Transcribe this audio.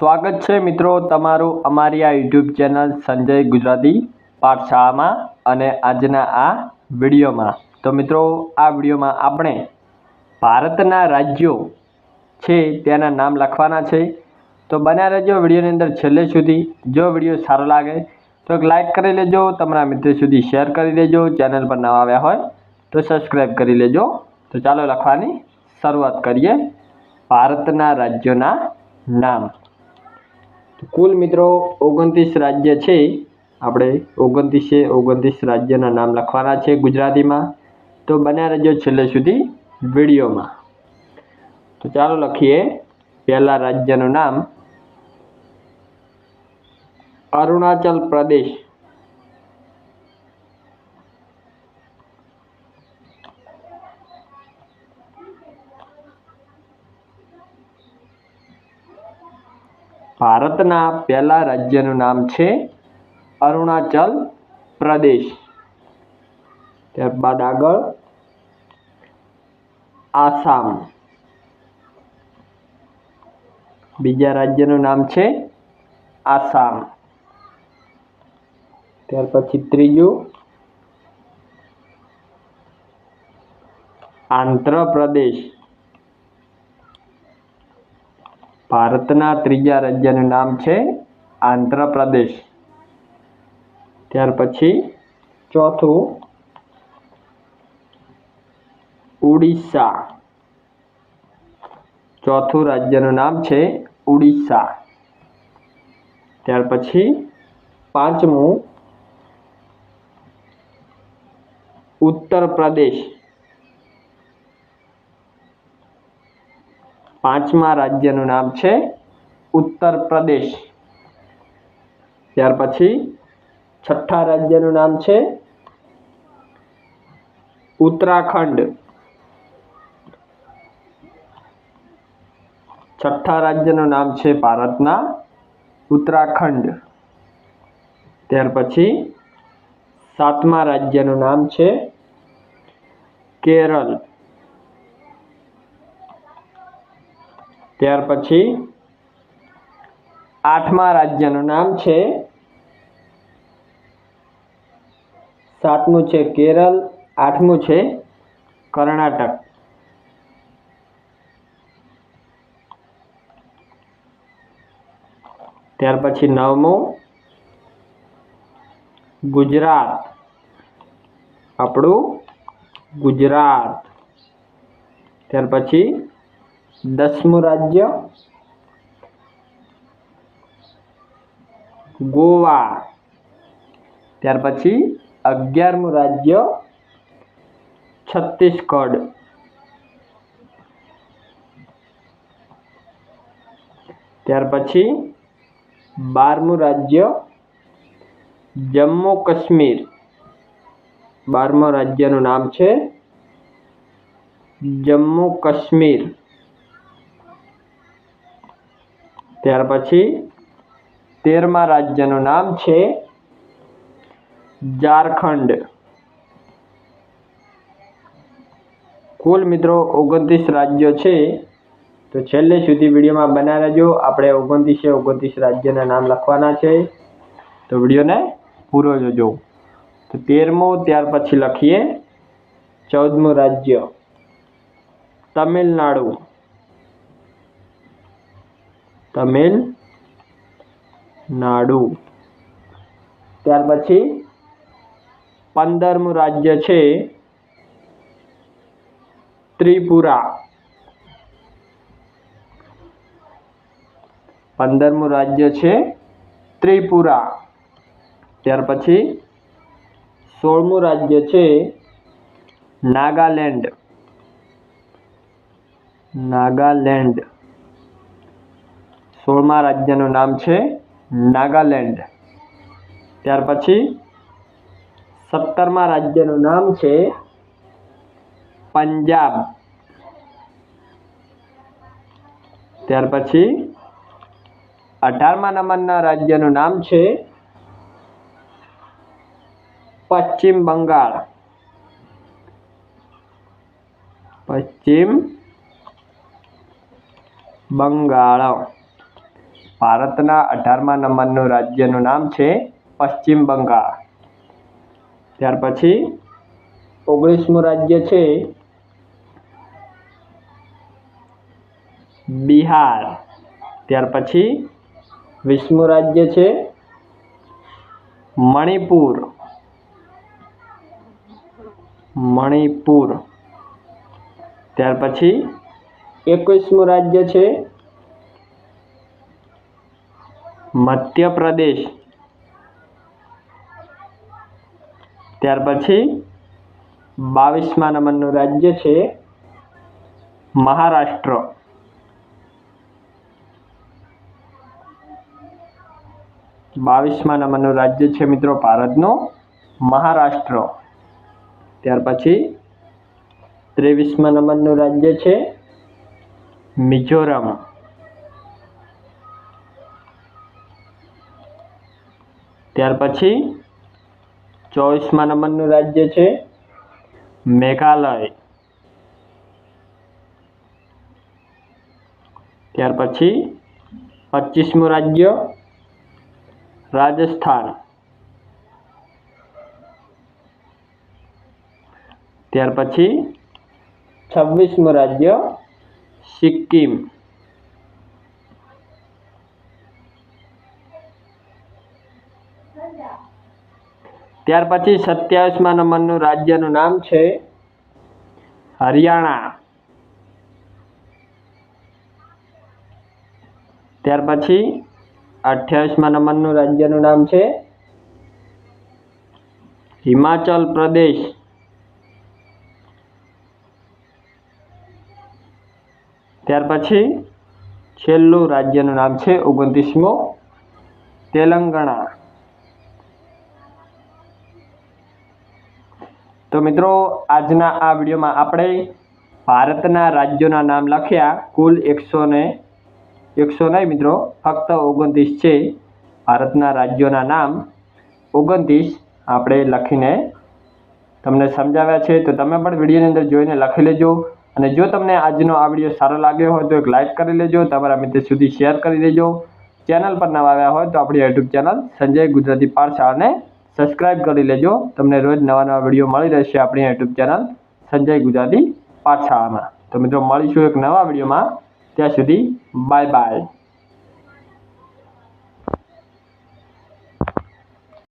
સ્વાગત છે મિત્રો તમારું અમારી આ યુટ્યુબ ચેનલ સંજય ગુજરાતી પાઠશાળામાં અને આજના આ વિડીયોમાં. તો મિત્રો, આ વિડીયોમાં આપણે ભારતના રાજ્યો છે તેના નામ લખવાના છે. તો બન્યા રહેજો વિડીયોની અંદર છેલ્લે સુધી. જો વીડિયો સારો લાગે તો એક લાઈક કરી લેજો, તમારા મિત્રો સુધી શેર કરી દેજો, ચેનલ પર નવા આવ્યા હોય તો સબસ્ક્રાઈબ કરી લેજો. તો ચાલો લખવાની શરૂઆત કરીએ. ભારતના રાજ્યોના નામ. કુલ મિત્રો ઓગણત્રીસ રાજ્ય છે. આપણે ઓગણત્રીસે ઓગણત્રીસ રાજ્યના નામ લખવાના છે ગુજરાતીમાં. તો બન્યા રહેજો છેલ્લે સુધી વિડીયોમાં. તો ચાલો લખીએ પહેલાં રાજ્યનું નામ. અરુણાચલ પ્રદેશ. ભારતના પહેલા રાજ્યનું નામ છે અરુણાચલ પ્રદેશ. ત્યારબાદ આગળ આસામ. બીજા રાજ્યનું નામ છે આસામ. ત્યાર પછી ત્રીજું આંધ્રપ્રદેશ. ભારતના ત્રીજા રાજ્યનું નામ છે આંધ્રપ્રદેશ. ત્યાર પછી ચોથું ઉડીસા. ચોથું રાજ્યનું નામ છે ઉડીસા. ત્યાર પછી પાંચમું ઉત્તર પ્રદેશ પાંચમા રાજ્યનું નામ છે ઉત્તર પ્રદેશ. ત્યાર પછી છઠ્ઠા રાજ્યનું નામ છે ઉત્તરાખંડ. છઠ્ઠા રાજ્યનું નામ છે ભારતના ઉત્તરાખંડ. ત્યાર પછી સાતમા રાજ્યનું નામ છે કેરળ. ત્યાર પછી આઠમા રાજ્યનું નામ છે સાતમું છે કેરળ, આઠમું છે કર્ણાટક. ત્યાર પછી નવમું ગુજરાત. આપણું ગુજરાત. ત્યાર પછી દસમું રાજ્ય? ગોવા. ત્યાર પછી અગિયારમું રાજ્ય? છત્તીસગઢ. ત્યાર પછી બારમું રાજ્ય? જમ્મુ કાશ્મીર. બારમા રાજ્યનું નામ છે જમ્મુ કાશ્મીર. ત્યાર પછી તેરમા રાજ્યનું નામ છે ઝારખંડ. કુલ મિત્રો ઓગણત્રીસ રાજ્યો છે. તો છેલ્લે સુધી વિડીયોમાં બના રહેજો. આપણે ઓગણત્રીસે ઓગણત્રીસ રાજ્યના નામ લખવાના છે. તો વિડીયોને પૂરો જોજો. તો તેરમું, ત્યાર પછી લખીએ. ચૌદમું રાજ્ય. તમિલનાડુ. તમિલનાડુ ત્યાર પછી પંદરમું રાજ્ય છે ત્રિપુરા. પંદરમું રાજ્ય છે ત્રિપુરા. ત્યાર પછી સોળમું રાજ્ય છે નાગાલેન્ડ. નાગાલેન્ડ. સોળમા રાજ્યનું નામ છે નાગાલેન્ડ. ત્યાર પછી સત્તરમા રાજ્યનું નામ છે પંજાબ. ત્યાર પછી અઢારમા નંબરના રાજ્યનું નામ છે પશ્ચિમ બંગાળ. પશ્ચિમ બંગાળ. ભારતના અઢારમા નંબરનું રાજ્યનું નામ છે પશ્ચિમ બંગાળ. ત્યાર પછી ઓગણીસમું રાજ્ય છે બિહાર. ત્યાર પછી વીસમું રાજ્ય છે મણિપુર. મણિપુર. ત્યાર પછી એકવીસમું રાજ્ય છે મધ્યપ્રદેશ. ત્યાર પછી બાવીસમા નંબરનું રાજ્ય છે મહારાષ્ટ્ર. બાવીસમા નંબરનું રાજ્ય છે મિત્રો ભારતનું મહારાષ્ટ્ર. ત્યાર પછી ત્રેવીસમા નંબરનું રાજ્ય છે મિઝોરમ. ત્યાર પછી ચોવીસમા નંબરનું રાજ્ય છે મેઘાલય. ત્યાર પછી પચીસમું રાજ્ય રાજસ્થાન. ત્યાર પછી છવ્વીસમું રાજ્ય સિક્કિમ. ત્યાર પછી સત્યાવીસમા નંબરનું રાજ્યનું નામ છે હરિયાણા. ત્યાર પછી અઠ્યાવીસમા નંબરનું રાજ્યનું નામ છે હિમાચલ પ્રદેશ. ત્યાર પછી છેલ્લું રાજ્યનું નામ છે ઓગણત્રીસમો તેલંગાણા. તો મિત્રો, આજના આ વિડીયોમાં આપણે ભારતના રાજ્યોના નામ લખ્યા. કુલ એકસો ને, એકસો નહીં મિત્રો, ફક્ત ઓગણત્રીસ છે. ભારતના રાજ્યોના નામ ઓગણત્રીસ આપણે લખીને તમને સમજાવ્યા છે. તો તમે પણ વિડીયોની અંદર જોઈને લખી લેજો. અને જો તમને આજનો આ વીડિયો સારો લાગ્યો હોય તો એક લાઇક કરી લેજો. તમારા મિત્ર સુધી શેર કરી દેજો. ચેનલ પર નવા આવ્યા હોય તો આપણી યુટ્યુબ ચેનલ સંજય ગુજરાતી પાઠશાળાને સબસ્ક્રાઇબ કરી લેજો. તમને રોજ નવા નવા વીડિયો મળી રહેશે આપણી યુટ્યુબ ચેનલ સંજય ગુજરાતી પાઠશાળામાં. તો મિત્રો, મળીશું એક નવા વિડીયોમાં ત્યાં સુધી બાય બાય